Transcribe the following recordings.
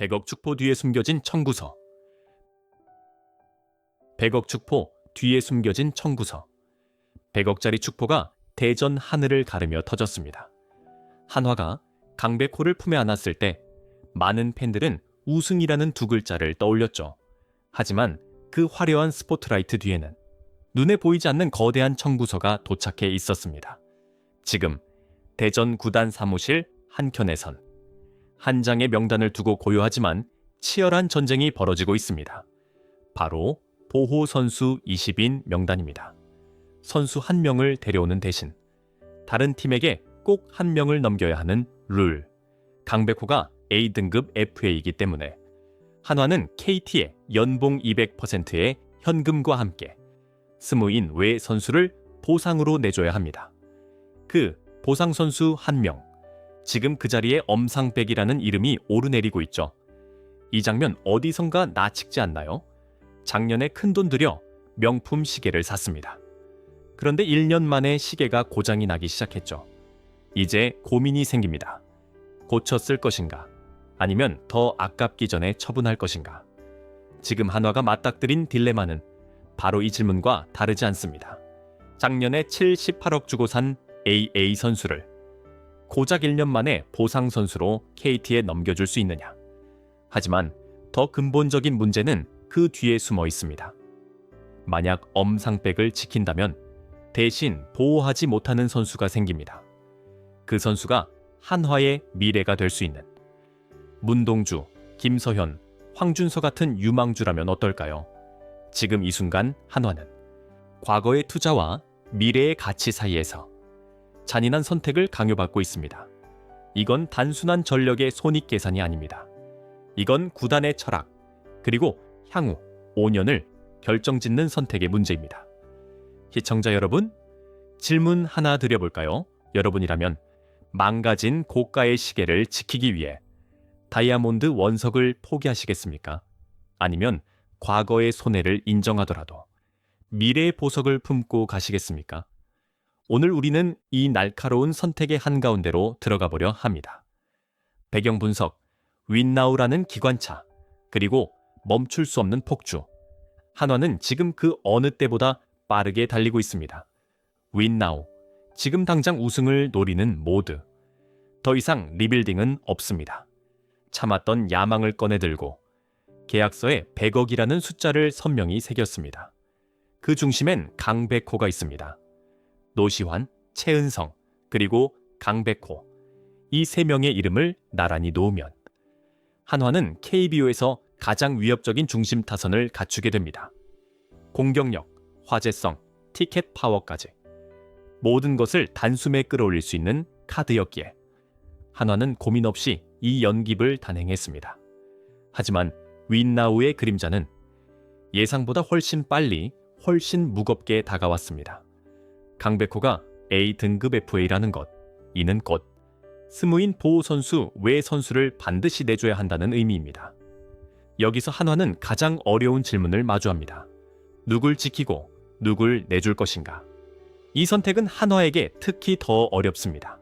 100억 축포 뒤에 숨겨진 청구서. 100억 축포 뒤에 숨겨진 청구서. 100억짜리 축포가 대전 하늘을 가르며 터졌습니다. 한화가 강백호를 품에 안았을 때 많은 팬들은 우승이라는 두 글자를 떠올렸죠. 하지만 그 화려한 스포트라이트 뒤에는 눈에 보이지 않는 거대한 청구서가 도착해 있었습니다. 지금 대전 구단 사무실 한켠에선 한 장의 명단을 두고 고요하지만 치열한 전쟁이 벌어지고 있습니다. 바로 보호 선수 20인 명단입니다. 선수 한 명을 데려오는 대신 다른 팀에게 꼭 한 명을 넘겨야 하는 룰. 강백호가 A등급 FA이기 때문에 한화는 KT의 연봉 200%의 현금과 함께 스무인 외 선수를 보상으로 내줘야 합니다. 그 보상 선수 한 명. 지금 그 자리에 엄상백이라는 이름이 오르내리고 있죠. 이 장면 어디선가 나측지 않나요? 작년에 큰 돈 들여 명품 시계를 샀습니다. 그런데 1년 만에 시계가 고장이 나기 시작했죠. 이제 고민이 생깁니다. 쓸 것인가? 아니면 더 아깝기 전에 처분할 것인가? 지금 한화가 맞닥뜨린 딜레마는 바로 이 질문과 다르지 않습니다. 작년에 78억 주고 산 AA 선수를 고작 1년 만에 보상 선수로 KT에 넘겨줄 수 있느냐? 하지만 더 근본적인 문제는 그 뒤에 숨어 있습니다. 만약 엄상백을 지킨다면 대신 보호하지 못하는 선수가 생깁니다. 그 선수가 한화의 미래가 될 수 있는 문동주, 김서현, 황준서 같은 유망주라면 어떨까요? 지금 이 순간 한화는 과거의 투자와 미래의 가치 사이에서 잔인한 선택을 강요받고 있습니다. 이건 단순한 전력의 손익 계산이 아닙니다. 이건 구단의 철학, 그리고 향후 5년을 결정짓는 선택의 문제입니다. 시청자 여러분, 질문 하나 드려볼까요? 여러분이라면 망가진 고가의 시계를 지키기 위해 다이아몬드 원석을 포기하시겠습니까? 아니면 과거의 손해를 인정하더라도 미래의 보석을 품고 가시겠습니까? 오늘 우리는 이 날카로운 선택의 한가운데로 들어가 보려 합니다. 배경 분석, 윈나우라는 기관차, 그리고 멈출 수 없는 폭주. 한화는 지금 그 어느 때보다 빠르게 달리고 있습니다. 윈나우, 지금 당장 우승을 노리는 모드. 더 이상 리빌딩은 없습니다. 참았던 야망을 꺼내들고 계약서에 100억이라는 숫자를 선명히 새겼습니다. 그 중심엔 강백호가 있습니다. 노시환, 최은성, 그리고 강백호. 이 세 명의 이름을 나란히 놓으면 한화는 KBO에서 가장 위협적인 중심 타선을 갖추게 됩니다. 공격력, 화제성, 티켓 파워까지 모든 것을 단숨에 끌어올릴 수 있는 카드였기에 한화는 고민 없이 이 연깁을 단행했습니다. 하지만 윈나우의 그림자는 예상보다 훨씬 빨리 훨씬 무겁게 다가왔습니다. 강백호가 A 등급 FA라는 것, 이는 곧 스무인 보호 선수 외 선수를 반드시 내줘야 한다는 의미입니다. 여기서 한화는 가장 어려운 질문을 마주합니다. 누굴 지키고 누굴 내줄 것인가? 이 선택은 한화에게 특히 더 어렵습니다.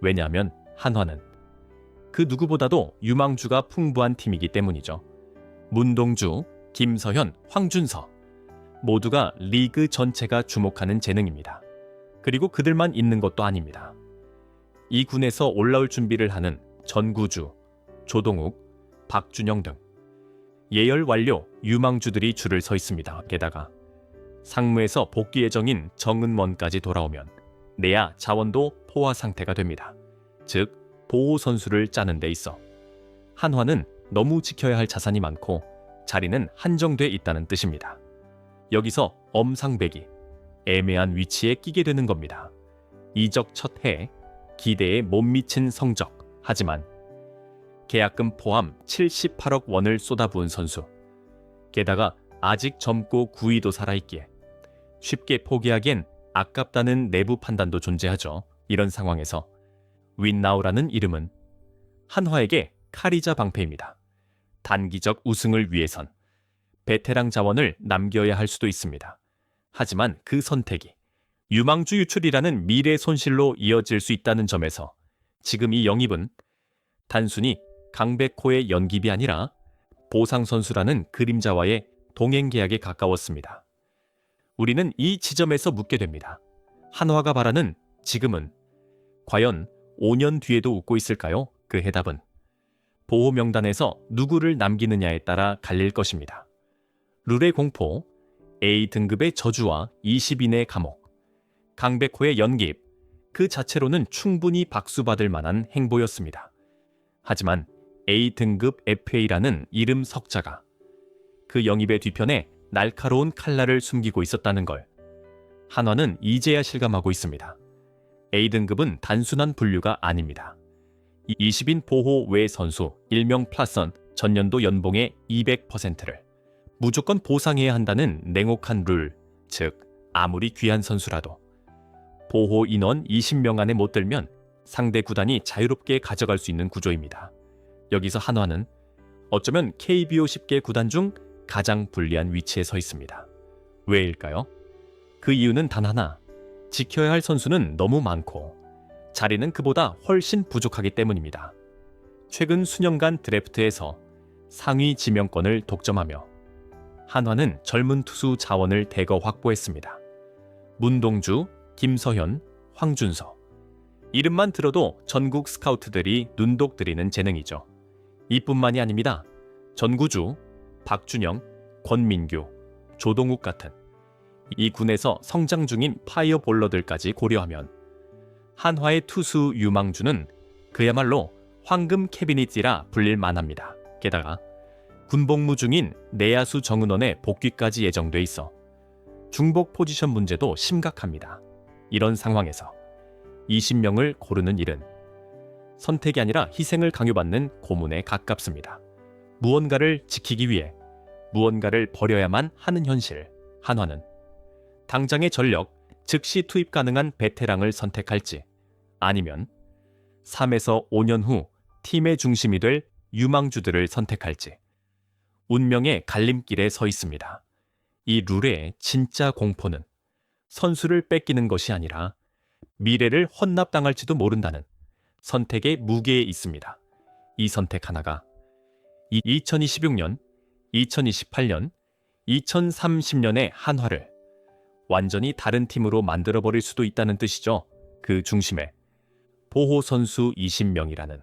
왜냐하면 한화는 그 누구보다도 유망주가 풍부한 팀이기 때문이죠. 문동주, 김서현, 황준서 모두가 리그 전체가 주목하는 재능입니다. 그리고 그들만 있는 것도 아닙니다. 이 군에서 올라올 준비를 하는 전구주, 조동욱, 박준영 등 예열 완료 유망주들이 줄을 서 있습니다. 게다가 상무에서 복귀 예정인 정은원까지 돌아오면 내야 자원도 포화 상태가 됩니다. 즉 보호 선수를 짜는 데 있어 한화는 너무 지켜야 할 자산이 많고 자리는 한정돼 있다는 뜻입니다. 여기서 엄상백이 애매한 위치에 끼게 되는 겁니다. 이적 첫 해, 기대에 못 미친 성적. 하지만 계약금 포함 78억 원을 쏟아부은 선수. 게다가 아직 젊고 구위도 살아있기에 쉽게 포기하기엔 아깝다는 내부 판단도 존재하죠. 이런 상황에서 윈나우라는 이름은 한화에게 카리자 방패입니다. 단기적 우승을 위해선 베테랑 자원을 남겨야 할 수도 있습니다. 하지만 그 선택이 유망주 유출이라는 미래 손실로 이어질 수 있다는 점에서 지금 이 영입은 단순히 강백호의 연깁이 아니라 보상 선수라는 그림자와의 동행 계약에 가까웠습니다. 우리는 이 지점에서 묻게 됩니다. 한화가 바라는 지금은 과연 5년 뒤에도 웃고 있을까요? 그 해답은 보호 명단에서 누구를 남기느냐에 따라 갈릴 것입니다. 룰의 공포, A 등급의 저주와 20인의 감옥, 강백호의 연깁, 그 자체로는 충분히 박수받을 만한 행보였습니다. 하지만 A 등급 FA라는 이름 석자가 그 영입의 뒤편에 날카로운 칼날을 숨기고 있었다는 걸 한화는 이제야 실감하고 있습니다. A 등급은 단순한 분류가 아닙니다. 20인 보호 외 선수 일명 플러선 전년도 연봉의 200%를 무조건 보상해야 한다는 냉혹한 룰, 즉 아무리 귀한 선수라도 보호 인원 20명 안에 못 들면 상대 구단이 자유롭게 가져갈 수 있는 구조입니다. 여기서 한화는 어쩌면 KBO 10개 구단 중 가장 불리한 위치에 서 있습니다. 왜일까요? 그 이유는 단 하나. 지켜야 할 선수는 너무 많고 자리는 그보다 훨씬 부족하기 때문입니다. 최근 수년간 드래프트에서 상위 지명권을 독점하며 한화는 젊은 투수 자원을 대거 확보했습니다. 문동주, 김서현, 황준서. 이름만 들어도 전국 스카우트들이 눈독 들이는 재능이죠. 이뿐만이 아닙니다. 전구주, 박준영, 권민규, 조동욱 같은 이 군에서 성장 중인 파이어볼러들까지 고려하면 한화의 투수 유망주는 그야말로 황금 캐비닛이라 불릴 만합니다. 게다가 군복무 중인 내야수 정은원의 복귀까지 예정돼 있어 중복 포지션 문제도 심각합니다. 이런 상황에서 20명을 고르는 일은 선택이 아니라 희생을 강요받는 고문에 가깝습니다. 무언가를 지키기 위해 무언가를 버려야만 하는 현실. 한화는 당장의 전력, 즉시 투입 가능한 베테랑을 선택할지 아니면 3에서 5년 후 팀의 중심이 될 유망주들을 선택할지 운명의 갈림길에 서 있습니다. 이 룰의 진짜 공포는 선수를 뺏기는 것이 아니라 미래를 헌납당할지도 모른다는 선택의 무게에 있습니다. 이 선택 하나가 2026년, 2028년, 2030년의 한화를 완전히 다른 팀으로 만들어버릴 수도 있다는 뜻이죠. 그 중심에 보호 선수 20명이라는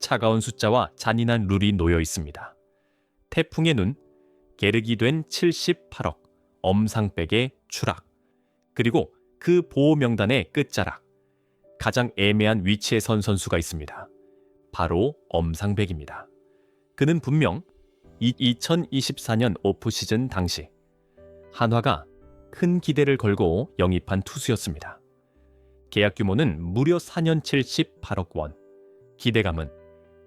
차가운 숫자와 잔인한 룰이 놓여 있습니다. 태풍의 눈, 게르기 된 78억, 엄상백의 추락, 그리고 그 보호 명단의 끝자락, 가장 애매한 위치에 선 선수가 있습니다. 바로 엄상백입니다. 그는 분명 2024년 오프 시즌 당시 한화가 큰 기대를 걸고 영입한 투수였습니다. 계약 규모는 무려 4년 78억 원. 기대감은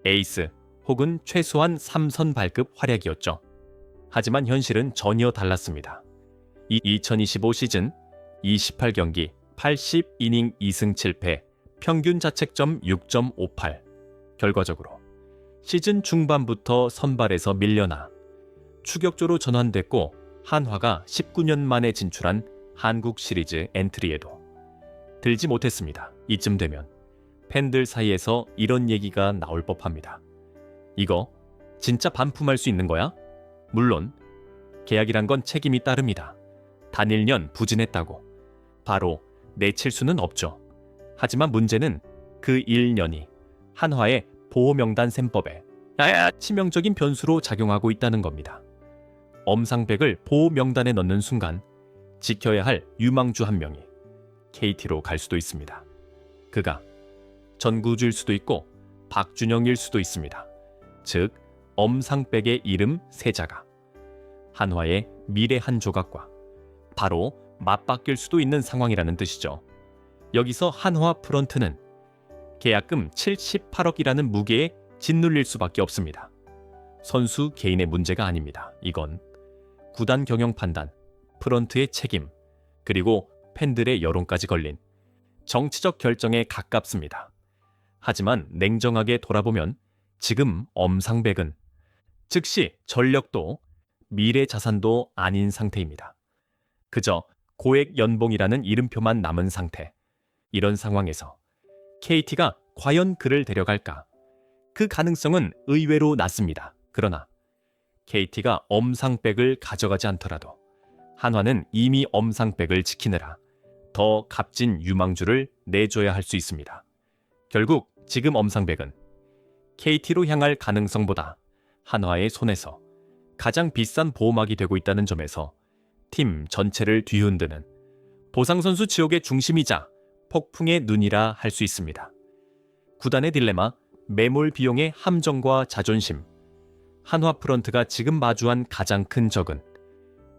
에이스 혹은 최소한 3선 발급 활약이었죠. 하지만 현실은 전혀 달랐습니다. 이 2025 시즌 28경기 80이닝 2승 7패 평균 자책점 6.58 결과적으로 시즌 중반부터 선발에서 밀려나 추격조로 전환됐고 한화가 19년 만에 진출한 한국 시리즈 엔트리에도 들지 못했습니다. 이쯤 되면 팬들 사이에서 이런 얘기가 나올 법합니다. 이거 진짜 반품할 수 있는 거야? 물론 계약이란 건 책임이 따릅니다. 단일 년 부진했다고 바로 내칠 수는 없죠. 하지만 문제는 그 1년이 한화의 보호명단 셈법에 치명적인 변수로 작용하고 있다는 겁니다. 엄상백을 보호명단에 넣는 순간 지켜야 할 유망주 한 명이 KT로 갈 수도 있습니다. 그가 전구주일 수도 있고 박준영일 수도 있습니다. 즉 엄상백의 이름 세자가 한화의 미래 한 조각과 바로 맞바뀔 수도 있는 상황이라는 뜻이죠. 여기서 한화 프런트는 계약금 78억이라는 무게에 짓눌릴 수밖에 없습니다. 선수 개인의 문제가 아닙니다. 이건 구단 경영 판단, 프런트의 책임, 그리고 팬들의 여론까지 걸린 정치적 결정에 가깝습니다. 하지만 냉정하게 돌아보면 지금 엄상백은 즉시 전력도 미래 자산도 아닌 상태입니다. 그저 고액 연봉이라는 이름표만 남은 상태. 이런 상황에서 KT가 과연 그를 데려갈까? 그 가능성은 의외로 낮습니다. 그러나 KT가 엄상백을 가져가지 않더라도 한화는 이미 엄상백을 지키느라 더 값진 유망주를 내줘야 할 수 있습니다. 결국 지금 엄상백은 KT로 향할 가능성보다 한화의 손에서 가장 비싼 보호막이 되고 있다는 점에서 팀 전체를 뒤흔드는 보상 선수 지옥의 중심이자 폭풍의 눈이라 할 수 있습니다. 구단의 딜레마, 매몰 비용의 함정과 자존심, 한화 프런트가 지금 마주한 가장 큰 적은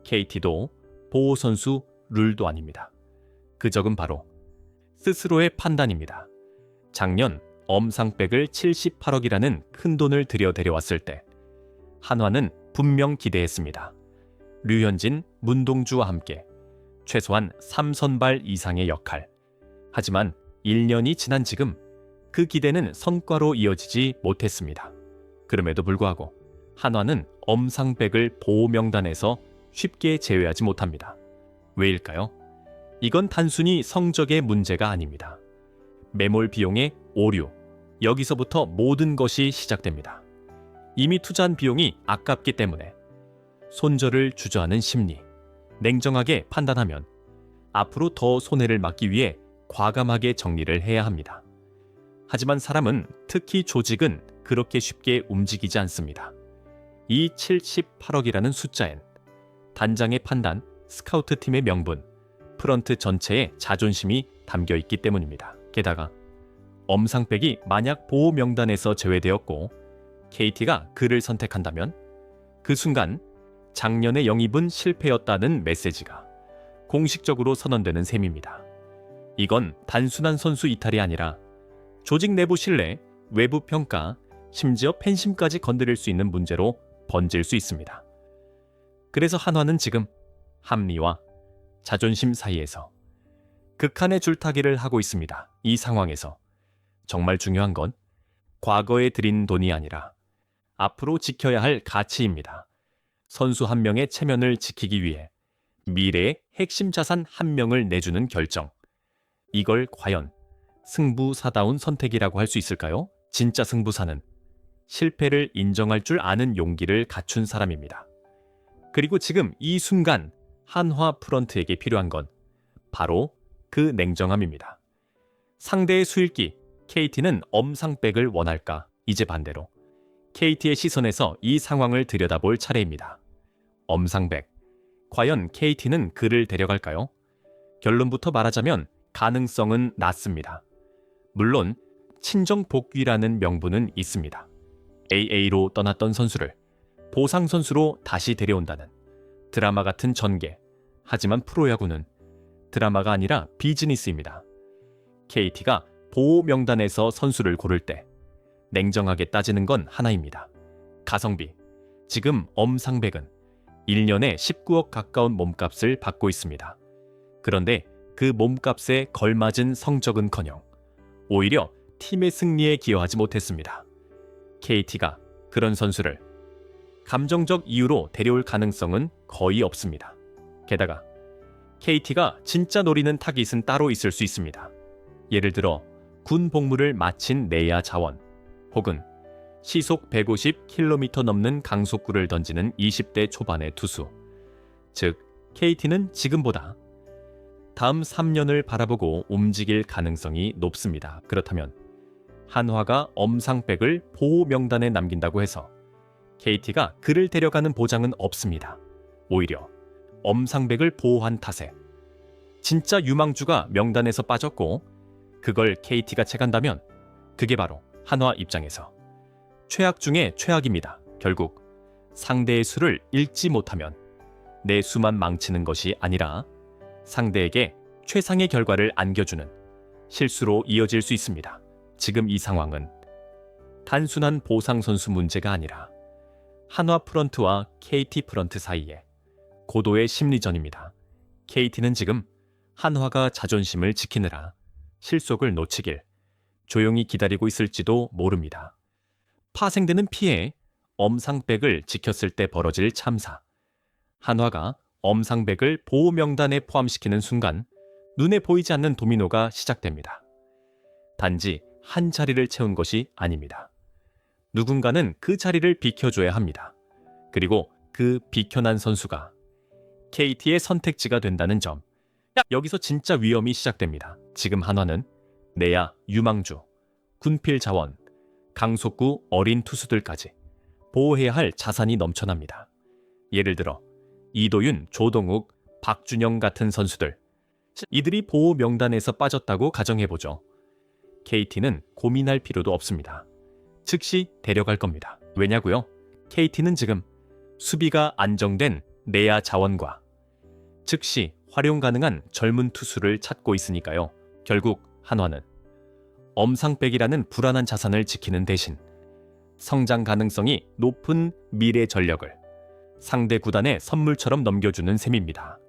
KT도 보호 선수 룰도 아닙니다. 그 적은 바로 스스로의 판단입니다. 작년 엄상백을 78억이라는 큰 돈을 들여 데려왔을 때 한화는 분명 기대했습니다. 류현진, 문동주와 함께 최소한 3선발 이상의 역할. 하지만 1년이 지난 지금 그 기대는 성과로 이어지지 못했습니다. 그럼에도 불구하고 한화는 엄상백을 보호 명단에서 쉽게 제외하지 못합니다. 왜일까요? 이건 단순히 성적의 문제가 아닙니다. 매몰 비용의 오류, 여기서부터 모든 것이 시작됩니다. 이미 투자한 비용이 아깝기 때문에 손절을 주저하는 심리, 냉정하게 판단하면 앞으로 더 손해를 막기 위해 과감하게 정리를 해야 합니다. 하지만 사람은 특히 조직은 그렇게 쉽게 움직이지 않습니다. 이 78억이라는 숫자엔 단장의 판단, 스카우트 팀의 명분, 프런트 전체의 자존심이 담겨 있기 때문입니다. 게다가 엄상백이 만약 보호 명단에서 제외되었고 KT가 그를 선택한다면 그 순간 작년의 영입은 실패였다는 메시지가 공식적으로 선언되는 셈입니다. 이건 단순한 선수 이탈이 아니라 조직 내부 신뢰, 외부 평가, 심지어 팬심까지 건드릴 수 있는 문제로 번질 수 있습니다. 그래서 한화는 지금 합리와 자존심 사이에서 극한의 줄타기를 하고 있습니다. 이 상황에서 정말 중요한 건 과거에 들인 돈이 아니라 앞으로 지켜야 할 가치입니다. 선수 한 명의 체면을 지키기 위해 미래의 핵심 자산 한 명을 내주는 결정. 이걸 과연 승부사다운 선택이라고 할 수 있을까요? 진짜 승부사는 실패를 인정할 줄 아는 용기를 갖춘 사람입니다. 그리고 지금 이 순간 한화 프런트에게 필요한 건 바로 그 냉정함입니다. 상대의 수일기 KT는 엄상백을 원할까? 이제 반대로 KT의 시선에서 이 상황을 들여다볼 차례입니다. 엄상백. 과연 KT는 그를 데려갈까요? 결론부터 말하자면 가능성은 낮습니다. 물론 친정 복귀라는 명분은 있습니다. AA로 떠났던 선수를 보상 선수로 다시 데려온다는 드라마 같은 전개. 하지만 프로야구는 드라마가 아니라 비즈니스입니다. KT가 보호 명단에서 선수를 고를 때 냉정하게 따지는 건 하나입니다. 가성비. 지금 엄상백은 1년에 19억 가까운 몸값을 받고 있습니다. 그런데 그 몸값에 걸맞은 성적은커녕 오히려 팀의 승리에 기여하지 못했습니다. KT가 그런 선수를 감정적 이유로 데려올 가능성은 거의 없습니다. 게다가 KT가 진짜 노리는 타깃은 따로 있을 수 있습니다. 예를 들어 군 복무를 마친 내야 자원 혹은 시속 150km 넘는 강속구를 던지는 20대 초반의 투수. 즉, KT는 지금보다 다음 3년을 바라보고 움직일 가능성이 높습니다. 그렇다면 한화가 엄상백을 보호 명단에 남긴다고 해서 KT가 그를 데려가는 보장은 없습니다. 오히려 엄상백을 보호한 탓에 진짜 유망주가 명단에서 빠졌고 그걸 KT가 채간다면 그게 바로 한화 입장에서 최악 중의 최악입니다. 결국 상대의 수를 읽지 못하면 내 수만 망치는 것이 아니라 상대에게 최상의 결과를 안겨주는 실수로 이어질 수 있습니다. 지금 이 상황은 단순한 보상 선수 문제가 아니라 한화 프런트와 KT 프런트 사이에 고도의 심리전입니다. KT는 지금 한화가 자존심을 지키느라 실속을 놓치길 조용히 기다리고 있을지도 모릅니다. 파생되는 피해, 엄상백을 지켰을 때 벌어질 참사. 한화가 엄상백을 보호 명단에 포함시키는 순간 눈에 보이지 않는 도미노가 시작됩니다. 단지 한 자리를 채운 것이 아닙니다. 누군가는 그 자리를 비켜줘야 합니다. 그리고 그 비켜난 선수가 KT의 선택지가 된다는 점. 여기서 진짜 위험이 시작됩니다. 지금 한화는 내야 유망주, 군필 자원, 강속구 어린 투수들까지 보호해야 할 자산이 넘쳐납니다. 예를 들어 이도윤, 조동욱, 박준영 같은 선수들. 이들이 보호 명단에서 빠졌다고 가정해보죠. KT는 고민할 필요도 없습니다. 즉시 데려갈 겁니다. 왜냐고요? KT는 지금 수비가 안정된 내야 자원과 즉시 활용 가능한 젊은 투수를 찾고 있으니까요. 결국 한화는 엄상백이라는 불안한 자산을 지키는 대신 성장 가능성이 높은 미래 전력을 상대 구단에 선물처럼 넘겨주는 셈입니다.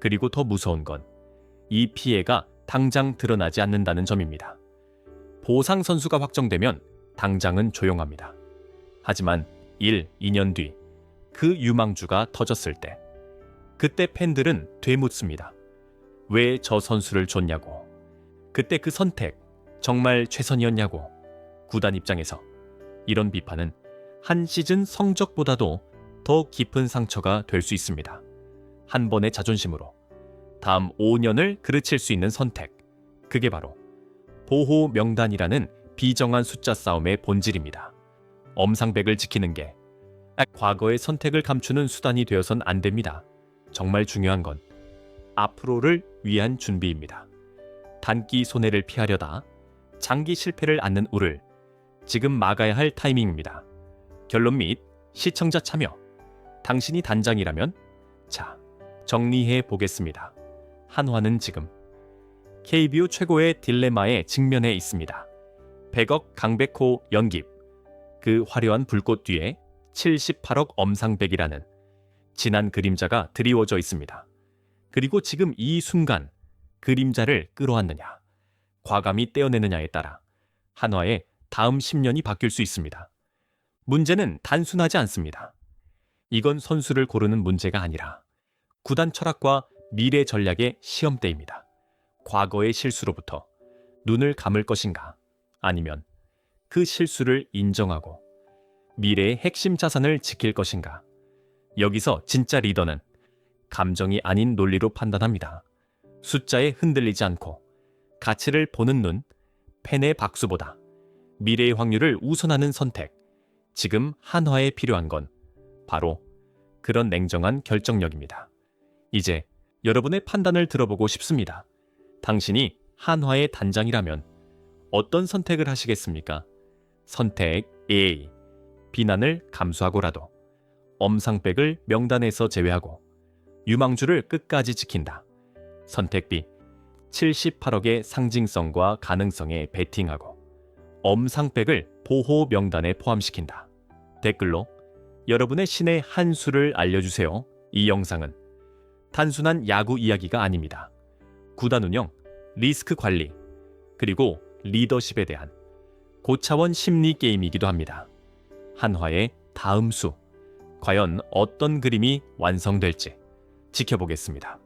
그리고 더 무서운 건 이 피해가 당장 드러나지 않는다는 점입니다. 보상 선수가 확정되면 당장은 조용합니다. 하지만 1, 2년 뒤 그 유망주가 터졌을 때 그때 팬들은 되묻습니다. 왜 저 선수를 줬냐고. 그때 그 선택 정말 최선이었냐고. 구단 입장에서 이런 비판은 한 시즌 성적보다도 더 깊은 상처가 될 수 있습니다. 한 번의 자존심으로 다음 5년을 그르칠 수 있는 선택. 그게 바로 보호 명단이라는 비정한 숫자 싸움의 본질입니다. 엄상백을 지키는 게 과거의 선택을 감추는 수단이 되어선 안 됩니다. 정말 중요한 건 앞으로를 위한 준비입니다. 단기 손해를 피하려다 장기 실패를 안는 우를 지금 막아야 할 타이밍입니다. 결론 및 시청자 참여. 당신이 단장이라면 자, 정리해 보겠습니다. 한화는 지금 KBO 최고의 딜레마에 직면해 있습니다. 100억 강백호 연깁, 그 화려한 불꽃 뒤에 78억 엄상백이라는 진한 그림자가 드리워져 있습니다. 그리고 지금 이 순간 그림자를 끌어안느냐, 과감히 떼어내느냐에 따라 한화의 다음 10년이 바뀔 수 있습니다. 문제는 단순하지 않습니다. 이건 선수를 고르는 문제가 아니라 구단 철학과 미래 전략의 시험대입니다. 과거의 실수로부터 눈을 감을 것인가 아니면 그 실수를 인정하고 미래의 핵심 자산을 지킬 것인가 여기서 진짜 리더는 감정이 아닌 논리로 판단합니다. 숫자에 흔들리지 않고 가치를 보는 눈, 팬의 박수보다 미래의 확률을 우선하는 선택. 지금 한화에 필요한 건 바로 그런 냉정한 결정력입니다. 이제 여러분의 판단을 들어보고 싶습니다. 당신이 한화의 단장이라면 어떤 선택을 하시겠습니까? 선택 A. 비난을 감수하고라도 엄상백을 명단에서 제외하고 유망주를 끝까지 지킨다. 선택 B. 78억의 상징성과 가능성에 베팅하고 엄상백을 보호 명단에 포함시킨다. 댓글로 여러분의 신의 한 수를 알려주세요. 이 영상은 단순한 야구 이야기가 아닙니다. 구단 운영, 리스크 관리, 그리고 리더십에 대한 고차원 심리 게임이기도 합니다. 한화의 다음 수, 과연 어떤 그림이 완성될지 지켜보겠습니다.